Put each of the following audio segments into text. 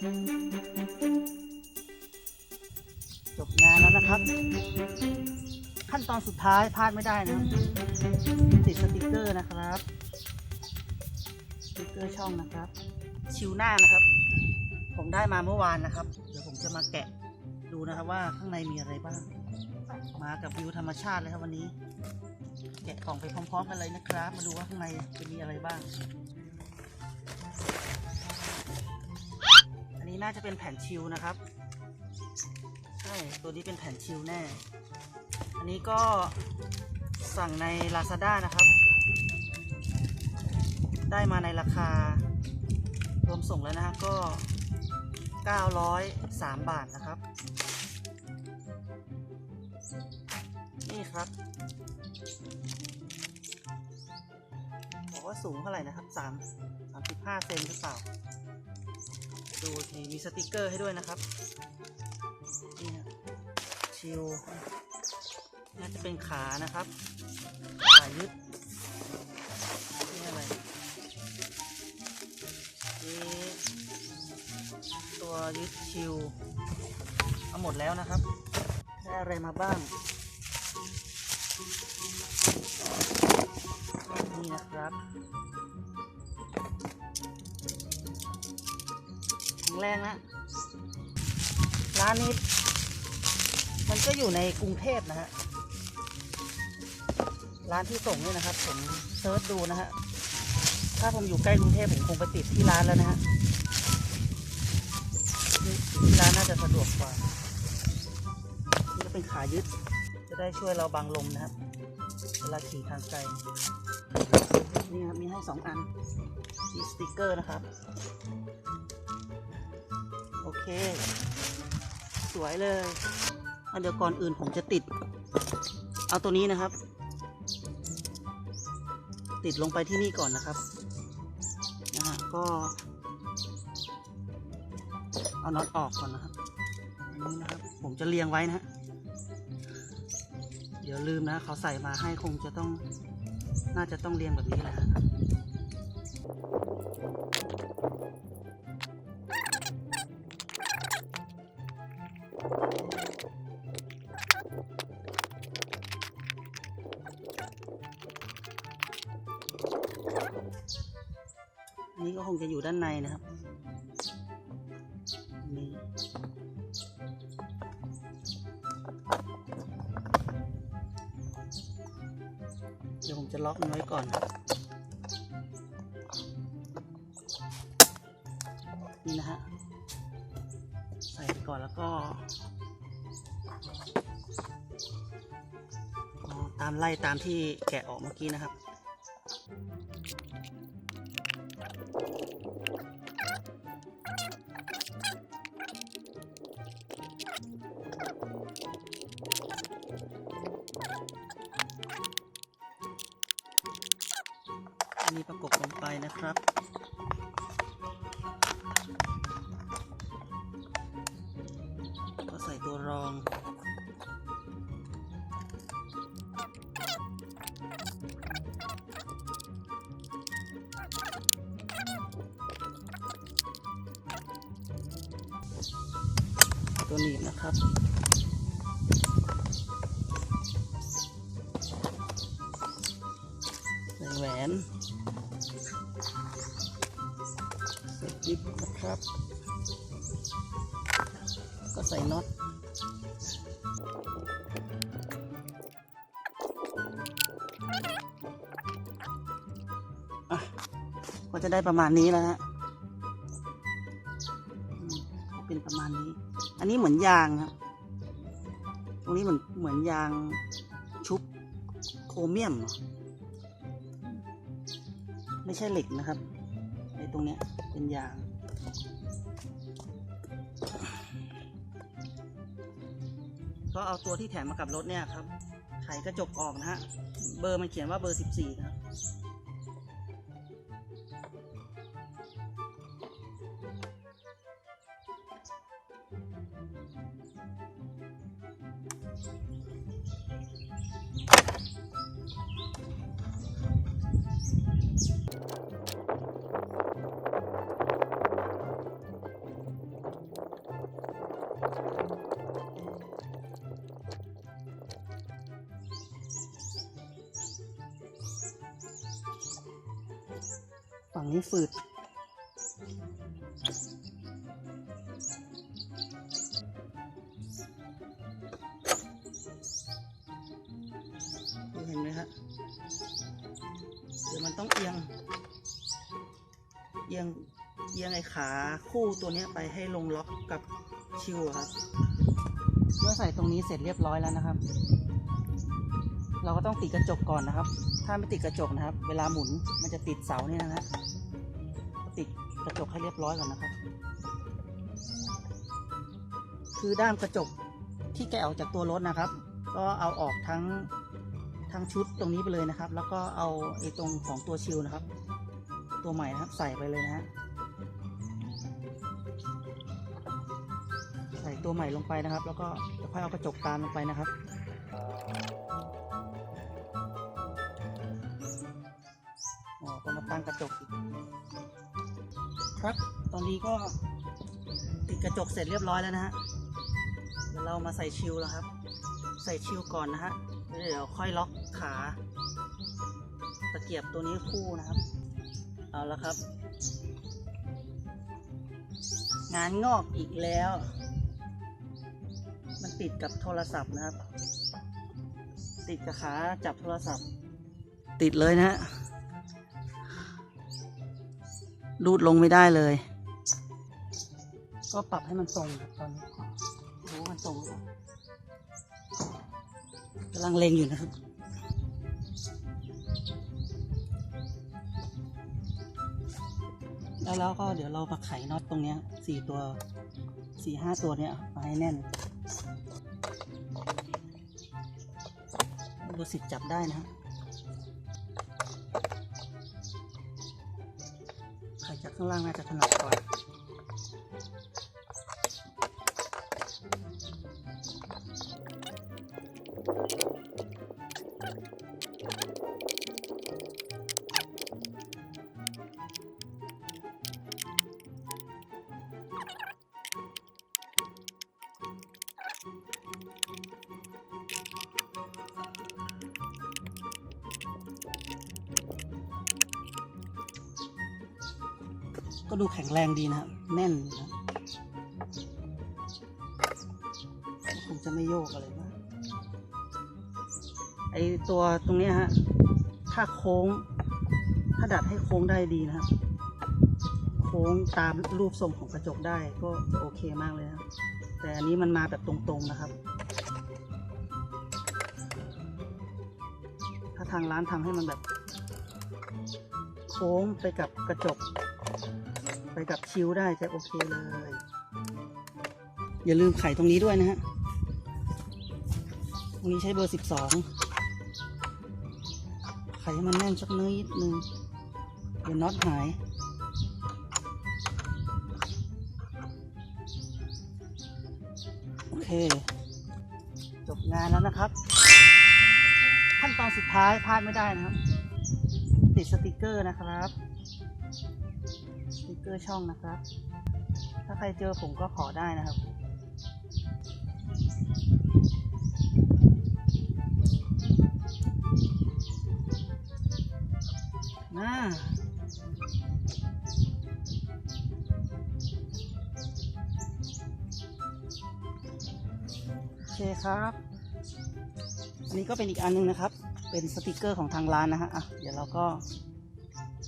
จบงานแล้วนะครับ ขั้นตอนสุดท้ายพลาดไม่ได้นะครับ ติดสติกเกอร์นะครับ สติกเกอร์ช่องนะครับ ชิวหน้านะครับ ผมได้มาเมื่อวานนะครับ เดี๋ยวผมจะมาแกะดูนะครับว่าข้างในมีอะไรบ้าง มากับวิวธรรมชาติเลยครับวันนี้ แกะกล่องไปพร้อมๆกันเลยนะครับ มาดูว่าข้างในจะมีอะไรบ้าง้น่าจะเป็นแผ่นชิลนะครับ ใช่ ตัวนี้เป็นแผ่นชิลแน่ อันนี้ก็สั่งใน Lazada นะครับ ได้มาในราคารวมส่งแล้วนะฮะก็ 903 บาทนะครับ นี่ครับบอกว่าสูงเท่าไหร่นะครับ 3 35 เซนหรือเปล่า ดูทีมีสติกเกอร์ให้ด้วยนะครับนี่ชิลน่าจะเป็นขานะครับ ขายึดนี่อะไรนี่ตัวยึดชิลเอาหมดแล้วนะครับได้อะไรมาบ้าง นี่นะครับ ข็งแรงนะร้านนี้มันก็อยู่ในกรุงเทพนะฮะ ร้านที่ส่งเนี่ยนะครับ ผมเซิร์ชดูนะฮะ ถ้าผมอยู่ใกล้กรุงเทพผมคงไปติดที่ร้านแล้วนะฮะร้านน่าจะสะดวกกว่านี่ก็เป็นขายึด จะได้ช่วยเราบังลมนะครับ เวลาขี่ทางไกล นี่ครับมีให้สองอันมีสติกเกอร์นะครับ สวยเลยอะเดี๋ยวก่อนอื่นผมจะติด เอาตัวนี้นะครับ ติดลงไปที่นี่ก่อนนะครับนะฮะก็ เอาน็อตออกก่อนนะครับอันนี้นะครับ ผมจะเรียงไว้นะฮะเดี๋ยวลืมนะเขาใส่มาให้คงจะต้อง น่าจะต้องเรียงแบบนี้แหละ คงจะอยู่ด้านในนะครับนี่เดี๋ยวผมจะล็อกมันไว้ก่อน นี่นะฮะ ใส่ไปก่อนแล้วก็ ตามไล่ตามที่แกะออกเมื่อกี้นะครับ ไปนะครับ ก็ใส่ตัวรอง ตัวหนีบนะครับ ครับ ก็ใส่น็อตก็จะได้ประมาณนี้แล้วฮะเป็นประมาณนี้ อันนี้เหมือนยางครับตรงนี้เหมือนเหมือนยางชุบโครเมียม ไม่ใช่เหล็กนะครับไอ้ตรงนี้เป็นยาง ก็เอาตัวที่แถมมากับรถเนี่ยครับ ไขกระจกออกนะฮะ เบอร์มันเขียนว่าเบอร์ 14 นะครับังฝืด เห็นไหมครับเดี๋ยวมันต้องเอียง เอียง เอียงไอ้ขาคู่ตัวนี้ไปให้ลงล็อกกับชิวครับ เมื่อใส่ตรงนี้เสร็จเรียบร้อยแล้วนะครับ เราก็ต้องติดกระจกก่อนนะครับ ถ้าไม่ติดกระจกนะครับ เวลาหมุนมันจะติดเสาเนี่ยนะฮะ ติดกระจกให้เรียบร้อยก่อนนะครับ คือด้ามกระจกที่แกะออกจากตัวรถนะครับ ก็เอาออกทั้งทั้งชุดตรงนี้ไปเลยนะครับ แล้วก็เอาไอ้ตรงของตัวชิลนะครับ ตัวใหม่นะครับใส่ไปเลยนะฮะใส่ตัวใหม่ลงไปนะครับ แล้วก็จะค่อยเอากระจกตามลงไปนะครับอ๋อต้องมาตั้งกระจกอีก ครับ ตอนนี้ก็ติดกระจกเสร็จเรียบร้อยแล้วนะฮะ เดี๋ยวเรามาใส่ชิลแล้วครับ ใส่ชิลก่อนนะฮะ เดี๋ยวค่อยล็อกขา ตะเกียบตัวนี้คู่นะครับ เอาละครับ งานงอกอีกแล้ว มันติดกับโทรศัพท์นะครับ ติดกับขาจับโทรศัพท์ ติดเลยนะฮะ รูดลงไม่ได้เลย ก็ปรับให้มันตรงตอนนี้ดูว่ามันตรงกำลังเลงอยู่นะครับแล้วแล้วก็เดี๋ยวเรามาไขน็อตตรงเนี้ยสี่ตัวสี่ห้าตัวเนี้ยมาให้แน่นดูสิจับได้นะ ข้างล่างน่าจะถนัดกว่า ก็ดูแข็งแรงดีนะครับ แน่นนะคงจะไม่โยกอะไรมากไอตัวตรงนี้ฮะ ถ้าโค้ง ถ้าดัดให้โค้งได้ดีนะครับ โค้งตามรูปทรงของกระจกได้ก็จะโอเคมากเลยนะครับแต่อันนี้มันมาแบบตรงๆนะครับ ถ้าทางร้านทำให้มันแบบ โค้งไปกับกระจก ไปกับคิ้วได้จะโอเคเลย อย่าลืมไข่ตรงนี้ด้วยนะฮะ ตรงนี้ใช้เบอร์สิบสอง ไขให้มันแน่นสักนิดนึงเดี๋ยวน็อตหายโอเค จบงานแล้วนะครับ ขั้นตอนสุดท้ายพลาดไม่ได้นะครับ ติดสติกเกอร์นะครับ ติกเกอร์ช่องนะครับ ถ้าใครเจอผมก็ขอได้นะครับ น่าโอเคครับอันนี้ก็เป็นอีกอันหนึงนะครับ เป็นสติกเกอร์ของทางร้านนะฮะอะเดี๋ยวเราก็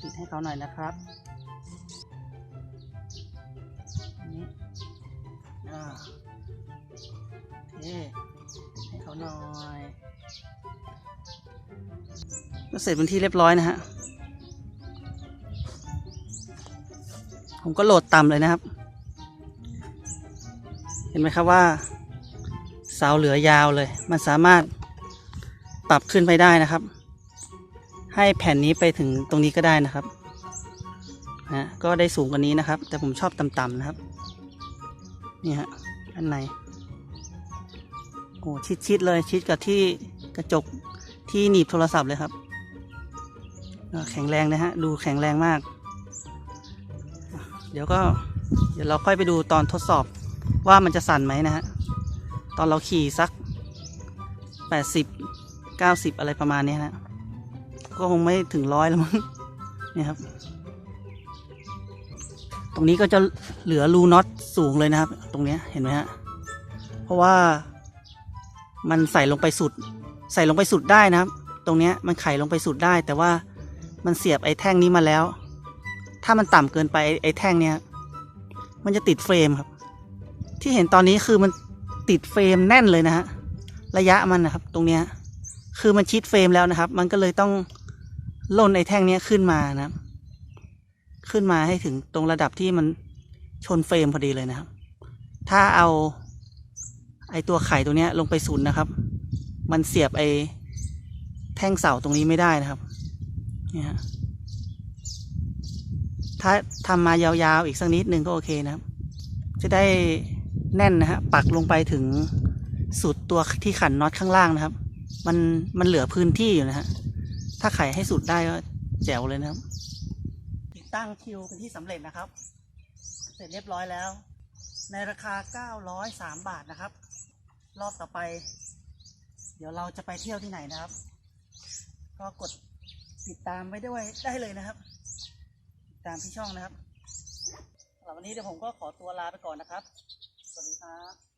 ติดให้เขาหน่อยนะครับ ก็เสร็จเป็นที่เรียบร้อยนะฮะ ผมก็โหลดต่ำเลยนะครับ เห็นไหมครับว่า เสาเหลือยาวเลย มันสามารถปรับขึ้นไปได้นะครับ ให้แผ่นนี้ไปถึงตรงนี้ก็ได้นะครับนะก็ได้สูงกว่านี้นะครับ แต่ผมชอบต่ำๆนะครับ นี่ฮะอันในโอ้ชิดๆเลยชิดกับที่กระจก ที่หนีบโทรศัพท์เลยครับ แข็งแรงนะฮะ ดูแข็งแรงมาก เดี๋ยวก็เดี๋ยวเราค่อยไปดูตอนทดสอบว่ามันจะสั่นไหมนะฮะ ตอนเราขี่สัก 80 90 อะไรประมาณนี้นะก็คงไม่ถึงร้อยแล้วมั้งเนี่ยครับ ตรงนี้ก็จะเหลือรูน็อตสูงเลยนะครับ ตรงนี้เห็นไหมฮะ เพราะว่ามันใส่ลงไปสุด ใส่ลงไปสุดได้นะครับ ตรงเนี้ยมันไขลงไปสุดได้ แต่ว่ามันเสียบไอ้แท่งนี้มาแล้ว ถ้ามันต่ำเกินไปไอ้แท่งเนี้ยมันจะติดเฟรมครับ ที่เห็นตอนนี้คือมันติดเฟรมแน่นเลยนะฮะระยะมันนะครับ ตรงเนี้ยคือมันชิดเฟรมแล้วนะครับ มันก็เลยต้องล่นไอ้แท่งเนี้ยขึ้นมานะครับขึ้นมาให้ถึงตรงระดับที่มันชนเฟรมพอดีเลยนะครับ ถ้าเอาไอ้ตัวไข่ตัวเนี้ยลงไปศูนย์นะครับ มันเสียบไอ้แท่งเสาตรงนี้ไม่ได้นะครับนี่ฮะถ้าทำมายาวๆอีกสักนิดนึงก็โอเคนะครับ จะได้แน่นนะฮะปักลงไปถึงสุดตัวที่ขันน็อตข้างล่างนะครับ มันมันเหลือพื้นที่อยู่นะฮะถ้าไขให้สุดได้ก็แจ๋วเลยนะครับ ติดตั้งคิวเป็นที่สำเร็จนะครับ เสร็จเรียบร้อยแล้ว ในราคา 903 บาทนะครับ รอบต่อไป เดี๋ยวเราจะไปเที่ยวที่ไหนนะครับ ก็กดติดตามไว้ด้วยได้เลยนะครับติดตามที่ช่องนะครับสำหรับวันนี้เดี๋ยวผมก็ขอตัวลาไปก่อนนะครับ สวัสดีครับ